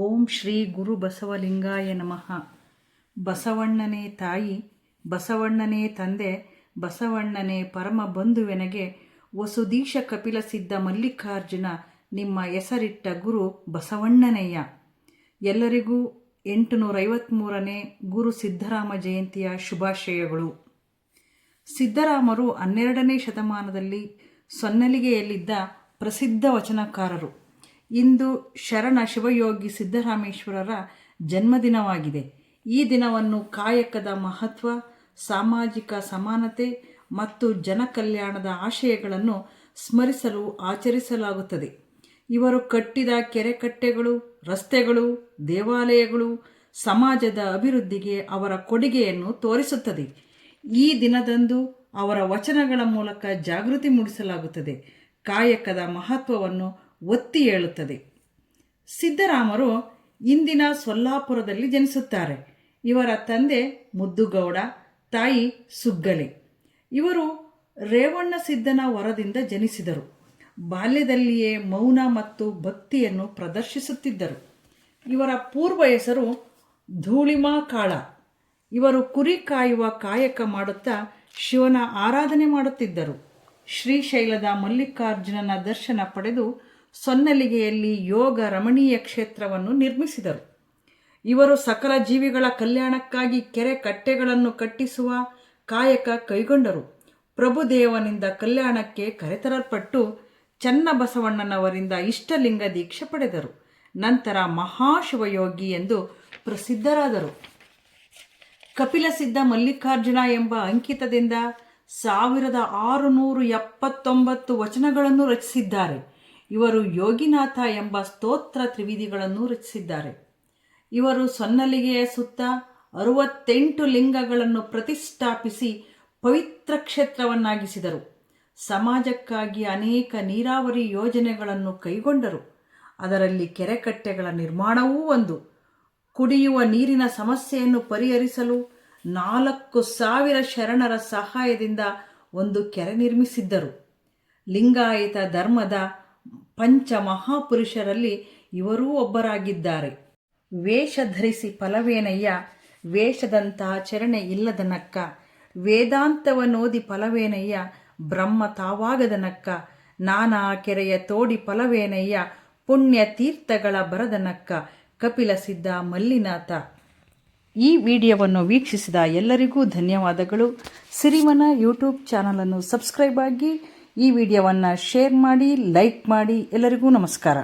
ಓಂ ಶ್ರೀ ಗುರು ಬಸವಲಿಂಗಾಯ ನಮಃ. ಬಸವಣ್ಣನೇ ತಾಯಿ, ಬಸವಣ್ಣನೇ ತಂದೆ, ಬಸವಣ್ಣನೇ ಪರಮ ಬಂಧುವೆನಗೆ ವಸುದೀಶ ಕಪಿಲ ಸಿದ್ಧ ಮಲ್ಲಿಕಾರ್ಜುನ ನಿಮ್ಮ ಹೆಸರಿಟ್ಟ ಗುರು ಬಸವಣ್ಣನಯ್ಯ ಎಲ್ಲರಿಗೂ ಎಂಟುನೂರ ಐವತ್ತ್ಮೂರನೇ ಗುರು ಸಿದ್ದರಾಮ ಜಯಂತಿಯ ಶುಭಾಶಯಗಳು. ಸಿದ್ದರಾಮರು ಹನ್ನೆರಡನೇ ಶತಮಾನದಲ್ಲಿ ಸೊನ್ನಲಿಗೆಯಲ್ಲಿದ್ದ ಪ್ರಸಿದ್ಧ ವಚನಕಾರರು. ಇಂದು ಶರಣ ಶಿವಯೋಗಿ ಸಿದ್ದರಾಮೇಶ್ವರರ ಜನ್ಮದಿನವಾಗಿದೆ. ಈ ದಿನವನ್ನು ಕಾಯಕದ ಮಹತ್ವ, ಸಾಮಾಜಿಕ ಸಮಾನತೆ ಮತ್ತು ಜನಕಲ್ಯಾಣದ ಆಶಯಗಳನ್ನು ಸ್ಮರಿಸಲು ಆಚರಿಸಲಾಗುತ್ತದೆ. ಇವರು ಕಟ್ಟಿದ ಕೆರೆಕಟ್ಟೆಗಳು, ರಸ್ತೆಗಳು, ದೇವಾಲಯಗಳು ಸಮಾಜದ ಅಭಿವೃದ್ಧಿಗೆ ಅವರ ಕೊಡುಗೆಯನ್ನು ತೋರಿಸುತ್ತದೆ. ಈ ದಿನದಂದು ಅವರ ವಚನಗಳ ಮೂಲಕ ಜಾಗೃತಿ ಮೂಡಿಸಲಾಗುತ್ತದೆ. ಕಾಯಕದ ಮಹತ್ವವನ್ನು ಒತ್ತಿ ಹೇಳುತ್ತದೆ. ಸಿದ್ದರಾಮರು ಇಂದಿನ ಸೊಲ್ಲಾಪುರದಲ್ಲಿ ಜನಿಸುತ್ತಾರೆ. ಇವರ ತಂದೆ ಮುದ್ದುಗೌಡ, ತಾಯಿ ಸುಗ್ಗಲೆ. ಇವರು ರೇವಣ್ಣ ಸಿದ್ದನ ವರದಿಂದ ಜನಿಸಿದರು. ಬಾಲ್ಯದಲ್ಲಿಯೇ ಮೌನ ಮತ್ತು ಭಕ್ತಿಯನ್ನು ಪ್ರದರ್ಶಿಸುತ್ತಿದ್ದರು. ಇವರ ಪೂರ್ವ ಹೆಸರು ಧೂಳಿಮಾ ಕಾಳ. ಇವರು ಕುರಿ ಕಾಯುವ ಕಾಯಕ ಮಾಡುತ್ತಾ ಶಿವನ ಆರಾಧನೆ ಮಾಡುತ್ತಿದ್ದರು. ಶ್ರೀಶೈಲದ ಮಲ್ಲಿಕಾರ್ಜುನನ ದರ್ಶನ ಪಡೆದು ಸೊನ್ನಲಿಗೆಯಲ್ಲಿ ಯೋಗ ರಮಣೀಯ ಕ್ಷೇತ್ರವನ್ನು ನಿರ್ಮಿಸಿದರು. ಇವರು ಸಕಲ ಜೀವಿಗಳ ಕಲ್ಯಾಣಕ್ಕಾಗಿ ಕೆರೆ ಕಟ್ಟೆಗಳನ್ನು ಕಟ್ಟಿಸುವ ಕಾಯಕ ಕೈಗೊಂಡರು. ಪ್ರಭುದೇವನಿಂದ ಕಲ್ಯಾಣಕ್ಕೆ ಕರೆತರಲ್ಪಟ್ಟು ಚನ್ನಬಸವಣ್ಣನವರಿಂದ ಇಷ್ಟಲಿಂಗ ದೀಕ್ಷೆ ಪಡೆದರು. ನಂತರ ಮಹಾಶಿವಯೋಗಿ ಎಂದು ಪ್ರಸಿದ್ಧರಾದರು. ಕಪಿಲಸಿದ್ಧ ಮಲ್ಲಿಕಾರ್ಜುನ ಎಂಬ ಅಂಕಿತದಿಂದ ಸಾವಿರದ ಆರುನೂರು ಎಪ್ಪತ್ತೊಂಬತ್ತು ವಚನಗಳನ್ನು ರಚಿಸಿದ್ದಾರೆ. ಇವರು ಯೋಗಿನಾಥ ಎಂಬ ಸ್ತೋತ್ರ ತ್ರಿವಿಧಿಗಳನ್ನು ರಚಿಸಿದ್ದಾರೆ. ಇವರು ಸೊನ್ನಲಿಗೆಯ ಸುತ್ತ ಅರುವತ್ತೆಂಟು ಲಿಂಗಗಳನ್ನು ಪ್ರತಿಷ್ಠಾಪಿಸಿ ಪವಿತ್ರ ಕ್ಷೇತ್ರವನ್ನಾಗಿಸಿದರು. ಸಮಾಜಕ್ಕಾಗಿ ಅನೇಕ ನೀರಾವರಿ ಯೋಜನೆಗಳನ್ನು ಕೈಗೊಂಡರು. ಅದರಲ್ಲಿ ಕೆರೆಕಟ್ಟೆಗಳ ನಿರ್ಮಾಣವೂ ಒಂದು. ಕುಡಿಯುವ ನೀರಿನ ಸಮಸ್ಯೆಯನ್ನು ಪರಿಹರಿಸಲು ನಾಲ್ಕು ಸಾವಿರ ಶರಣರ ಸಹಾಯದಿಂದ ಒಂದು ಕೆರೆ ನಿರ್ಮಿಸಿದ್ದರು. ಲಿಂಗಾಯತ ಧರ್ಮದ ಪಂಚ ಮಹಾಪುರುಷರಲ್ಲಿ ಇವರೂ ಒಬ್ಬರಾಗಿದ್ದಾರೆ. ವೇಷ ಧರಿಸಿ ಫಲವೇನಯ್ಯ? ವೇಷದಂತಹ ಚರಣೆ ಇಲ್ಲದನಕ್ಕ ವೇದಾಂತವನೋದಿ ಫಲವೇನಯ್ಯ? ಬ್ರಹ್ಮ ತಾವಾಗದನಕ್ಕ ನಾನಾ ಕೆರೆಯ ತೋಡಿ ಫಲವೇನಯ್ಯ? ಪುಣ್ಯ ತೀರ್ಥಗಳ ಬರದನಕ್ಕ ಕಪಿಲ ಸಿದ್ಧ ಮಲ್ಲಿನಾಥ? ಈ ವಿಡಿಯೋವನ್ನು ವೀಕ್ಷಿಸಿದ ಎಲ್ಲರಿಗೂ ಧನ್ಯವಾದಗಳು. ಸಿರಿಮನ ಯೂಟ್ಯೂಬ್ ಚಾನಲನ್ನು ಸಬ್ಸ್ಕ್ರೈಬ್ ಆಗಿ ಈ ವಿಡಿಯೋವನ್ನು ಶೇರ್ ಮಾಡಿ ಲೈಕ್ ಮಾಡಿ ಎಲ್ಲರಿಗೂ ನಮಸ್ಕಾರ.